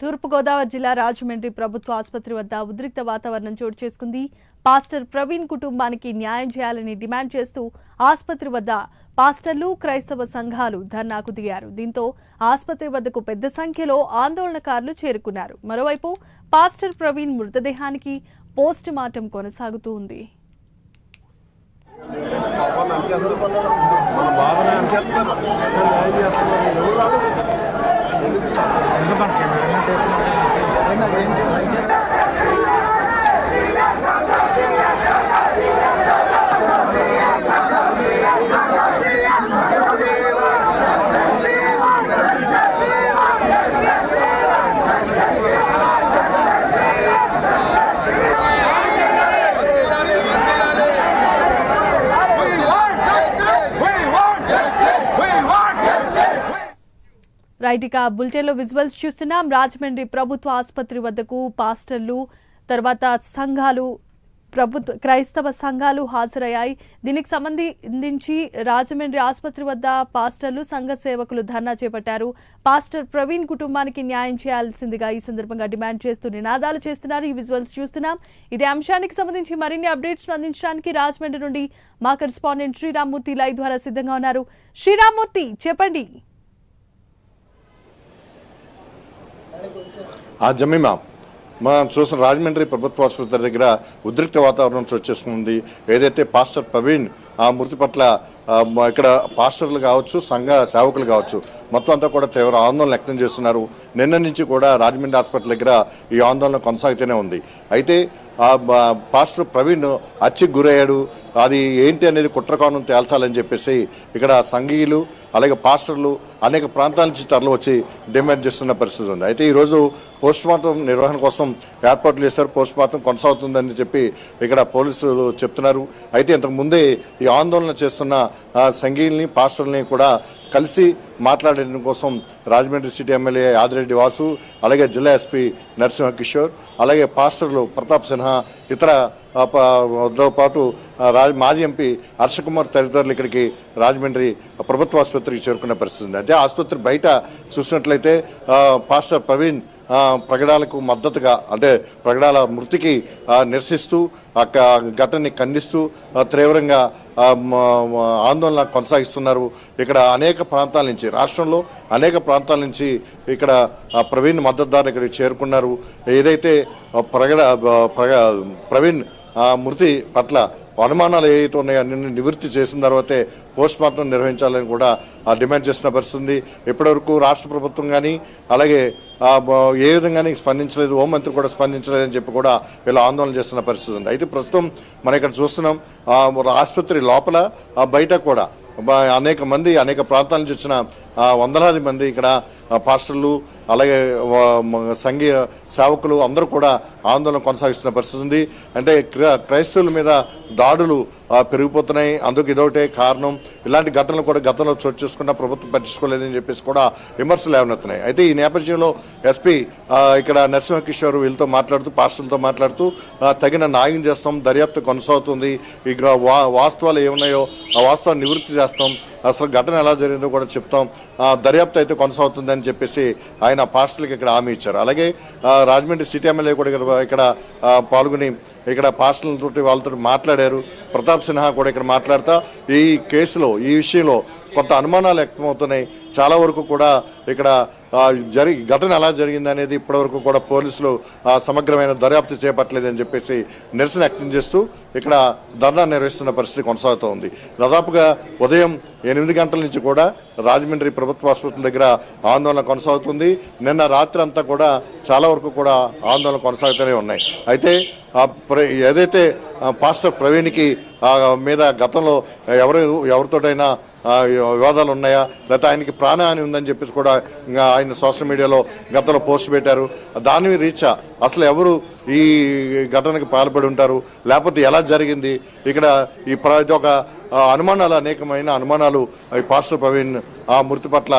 తూర్పుగోదావరి జిల్లా రాజమండ్రి ప్రభుత్వ ఆసుపత్రి వద్ద ఉద్రిక్త వాతావరణం చోటు చేసుకుంది. పాస్టర్ ప్రవీణ్ కుటుంబానికి న్యాయం చేయాలని డిమాండ్ చేస్తూ ఆసుపత్రి వద్ద పాస్టర్లు క్రైస్తవ సంఘాలు ధర్నాకు దిగారు. దీంతో ఆసుపత్రి వద్దకు పెద్ద సంఖ్యలో ఆందోళనకారులు చేరుకున్నారు. మరోవైపు పాస్టర్ ప్రవీణ్ మృతదేహానికి పోస్ట్ మార్టం కొనసాగుతూ ఉంది. మన എന്താ പറയുക రైట్ ఇక బులెటిన్లో విజువల్స్ చూస్తున్నాం. రాజమండ్రి ప్రభుత్వ ఆసుపత్రి వద్దకు పాస్టర్లు తర్వాత సంఘాలు ప్రభుత్వ క్రైస్తవ సంఘాలు హాజరయ్యాయి. దీనికి సంబంధించి రాజమండ్రి ఆసుపత్రి వద్ద పాస్టర్లు సంఘ సేవకులు ధర్నా చేపట్టారు. పాస్టర్ ప్రవీణ్ కుటుంబానికి న్యాయం చేయాల్సిందిగా ఈ సందర్భంగా డిమాండ్ చేస్తూ నినాదాలు చేస్తున్నారు. ఈ విజువల్స్ చూస్తున్నాం. ఇదే అంశానికి సంబంధించి మరిన్ని అప్డేట్స్ అందించడానికి రాజమండ్రి నుండి మా కరెస్పాండెంట్ శ్రీరామ్మూర్తి లైవ్ ద్వారా సిద్ధంగా ఉన్నారు. శ్రీరామ్మూర్తి చెప్పండి. ఆ జమీమా మనం చూసిన రాజమండ్రి ప్రభుత్వ ఆసుపత్రి దగ్గర ఉద్రిక్త వాతావరణం చోటు ఏదైతే పాస్టర్ ప్రవీణ్ ఆ మృతి పట్ల ఇక్కడ పాస్టర్లు కావచ్చు సంఘ సేవకులు కావచ్చు మొత్తం అంతా కూడా తీవ్ర ఆందోళన వ్యక్తం చేస్తున్నారు. నిన్న నుంచి కూడా రాజమండ్రి హాస్పిటల్ దగ్గర ఈ ఆందోళన కొనసాగుతూనే ఉంది. అయితే ఆ పాస్టర్ ప్రవీణ్ హత్యకు గురయ్యాడు. అది ఏంటి అనేది కుట్రకోణం తేల్చాలని చెప్పేసి ఇక్కడ సంఘీయులు అలాగే పాస్టర్లు అనేక ప్రాంతాల నుంచి తరలి వచ్చి డిమాండ్ చేస్తున్న పరిస్థితి ఉంది. అయితే ఈరోజు పోస్ట్ మార్టం నిర్వహణ కోసం ఏర్పాట్లు చేశారు. పోస్ట్ మార్టం కొనసాగుతుందని చెప్పి ఇక్కడ పోలీసులు చెప్తున్నారు. అయితే ఇంతకు ముందే ఈ ఆందోళన చేస్తున్న సంఘీయుల్ని పాస్టర్ని కూడా కలిసి మాట్లాడడం కోసం రాజమండ్రి సిటీ ఎమ్మెల్యే ఆదిరెడ్డి వాసు అలాగే జిల్లా ఎస్పీ నరసింహ కిషోర్ అలాగే పాస్టర్లు ప్రతాప్ సిన్హా ఇతర తో పాటు రాజ్ మాజీ ఎంపీ హర్షకుమార్ తదితరులు ఇక్కడికి రాజమండ్రి ప్రభుత్వ ఆసుపత్రికి చేరుకున్న పరిస్థితి ఉంది. అదే ఆసుపత్రి బయట చూసినట్లయితే పాస్టర్ ప్రవీణ్ ప్రగడాలకు మద్దతుగా అంటే ప్రగడాల మృతికి నిరసిస్తూ ఆ ఘటనని ఖండిస్తూ తీవ్రంగా ఆందోళన కొనసాగిస్తున్నారు ఇక్కడ అనేక ప్రాంతాల నుంచి. రాష్ట్రంలో అనేక ప్రాంతాల నుంచి ఇక్కడ ప్రవీణ్ మద్దతుదారులు ఇక్కడికి చేరుకున్నారు. ఏదైతే ప్రగడ ప్రగ ప్రవీణ్ ఆ, మృతి పట్ల అనుమానాలు ఏవైతే ఉన్నాయో అన్ని నివృత్తి చేసిన తర్వాతే పోస్ట్ మార్టం నిర్వహించాలని కూడా ఆ, డిమాండ్ చేసిన పరిస్థితి ఉంది ఇప్పటివరకు రాష్ట్ర ప్రభుత్వం కానీ అలాగే ఏ విధంగానే స్పందించలేదు హోంమంత్రి కూడా స్పందించలేదని చెప్పి కూడా వీళ్ళు ఆందోళన చేస్తున్న పరిస్థితి ఉంది. అయితే ప్రస్తుతం మనం ఇక్కడ చూస్తున్నాం ఆసుపత్రి లోపల బయట కూడా అనేక మంది అనేక ప్రాంతాల నుంచి వచ్చిన వందలాది మంది ఇక్కడ పాస్టర్లు అలాగే సంఘీయ సేవకులు అందరూ కూడా ఆందోళన కొనసాగిస్తున్న పరిస్థితి ఉంది. అంటే క్రైస్తవుల మీద దాడులు పెరిగిపోతున్నాయి. అందుకు ఇదొకటే కారణం. ఇలాంటి ఘటనలు కూడా గతంలో చోటు చేసుకున్న ప్రభుత్వం పట్టించుకోలేదని చెప్పేసి కూడా విమర్శలు లేవనెత్తున్నాయి. అయితే ఈ నేపథ్యంలో ఎస్పీ ఇక్కడ నరసింహ కిషోర్ వీళ్ళతో మాట్లాడుతూ పాస్టర్లతో మాట్లాడుతూ తగిన న్యాయం చేస్తాం దర్యాప్తు కొనసాగుతుంది. ఇక వాస్తవాలు ఏమున్నాయో ఆ వాస్తవాన్ని నివృత్తి చేస్తాం. అసలు ఘటన ఎలా జరిగిందో కూడా చెప్తాం. ఆ, దర్యాప్తు అయితే కొనసాగుతుందని చెప్పేసి ఆయన పాస్టర్లకు ఇక్కడ హామీ ఇచ్చారు. అలాగే రాజమండ్రి సిటీ ఎమ్మెల్యే కూడా ఇక్కడ ఇక్కడ పాల్గొని ఇక్కడ పాస్టర్లతో వాళ్ళతో మాట్లాడారు. ప్రతాప్ సిన్హా కూడా ఇక్కడ మాట్లాడతా. ఈ కేసులో ఈ విషయంలో కొంత అనుమానాలు వ్యక్తమవుతున్నాయి. చాలా వరకు కూడా ఇక్కడ జరిగి ఘటన ఎలా జరిగింది అనేది ఇప్పటివరకు కూడా పోలీసులు ఆ, సమగ్రమైన దర్యాప్తు చేపట్టలేదని చెప్పేసి నిరసన వ్యక్తం చేస్తూ ఇక్కడ ధర్నా నిర్వహిస్తున్న పరిస్థితి కొనసాగుతూ ఉంది దాదాపుగా ఉదయం ఎనిమిది గంటల నుంచి కూడా రాజమండ్రి ప్రభుత్వ ఆసుపత్రి దగ్గర ఆందోళన కొనసాగుతుంది. నిన్న రాత్రి అంతా కూడా చాలా వరకు కూడా ఆందోళన కొనసాగుతూనే ఉన్నాయి. అయితే ఏదైతే పాస్టర్ ప్రవీణ్కి మీద గతంలో ఎవరు ఎవరితోటైనా వివాదాలు ఉన్నాయా? లేకపోతే ఆయనకి ప్రాణహాని ఉందని చెప్పేసి కూడా ఇంకా ఆయన సోషల్ మీడియాలో గతంలో పోస్ట్ పెట్టారు. దాని రీచా? అసలు ఎవరు ఈ ఘటనకు పాల్పడి ఉంటారు? లేకపోతే ఎలా జరిగింది? ఇక్కడ ఈ ప్రతి ఒక్క ఒక అనుమానాలు అనేకమైన అనుమానాలు పాస్టర్ ప్రవీణ్ ఆ మృతి పట్ల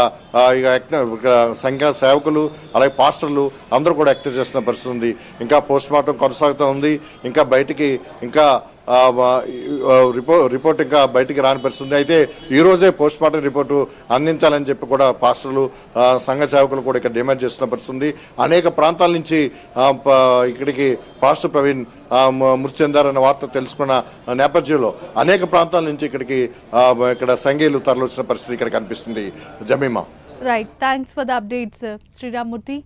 సంఘ సేవకులు అలాగే పాస్టర్లు అందరూ కూడా వ్యక్తం చేస్తున్న పరిస్థితి ఉంది. ఇంకా పోస్ట్ మార్టం కొనసాగుతూ ఉంది. ఇంకా బయటికి ఇంకా రిపో రిపోర్ట్ ఇంకా బయటికి రాని పరిస్థితుంది అయితే ఈరోజే పోస్ట్ మార్టం రిపోర్టు అందించాలని చెప్పి కూడా పాస్టర్లు సంఘ సేవకులు కూడా ఇక్కడ డిమాండ్ చేస్తున్న పరిస్థితుంది అనేక ప్రాంతాల నుంచి ఇక్కడికి పాస్టర్ ప్రవీణ్ మృతి చెందారన్న వార్త తెలుసుకున్న నేపథ్యంలో అనేక ప్రాంతాల నుంచి ఇక్కడికి ఇక్కడ సంఘీయులు తరలివచ్చిన పరిస్థితి ఇక్కడ కనిపిస్తుంది. Jemima. Right thanks for the updates Sriramamurthy